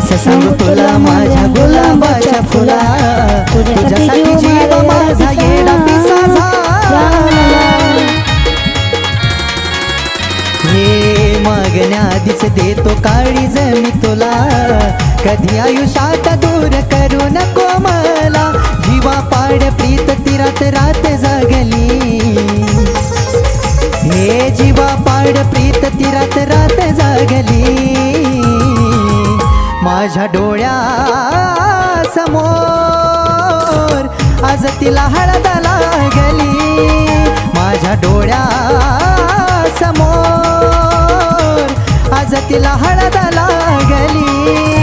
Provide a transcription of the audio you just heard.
कसं सांगू तुला माझ्या गुलाबाच्या फुला. तुझ्यासाठी जीव माझा येडा पिसा झाला हे मागण्या आधीच देतो काळीज मी तुला. कधी आयुष्यात दूर करू नको मला. जीवा पाड प्रीत तिरात रात जागली. हे जीवा पाड प्रीत तिरात रात जागली. माझ्या डोळ्या समोर आज तिला हळद लागली माझ्या डोळ्या समोर आज तिला हळद लागली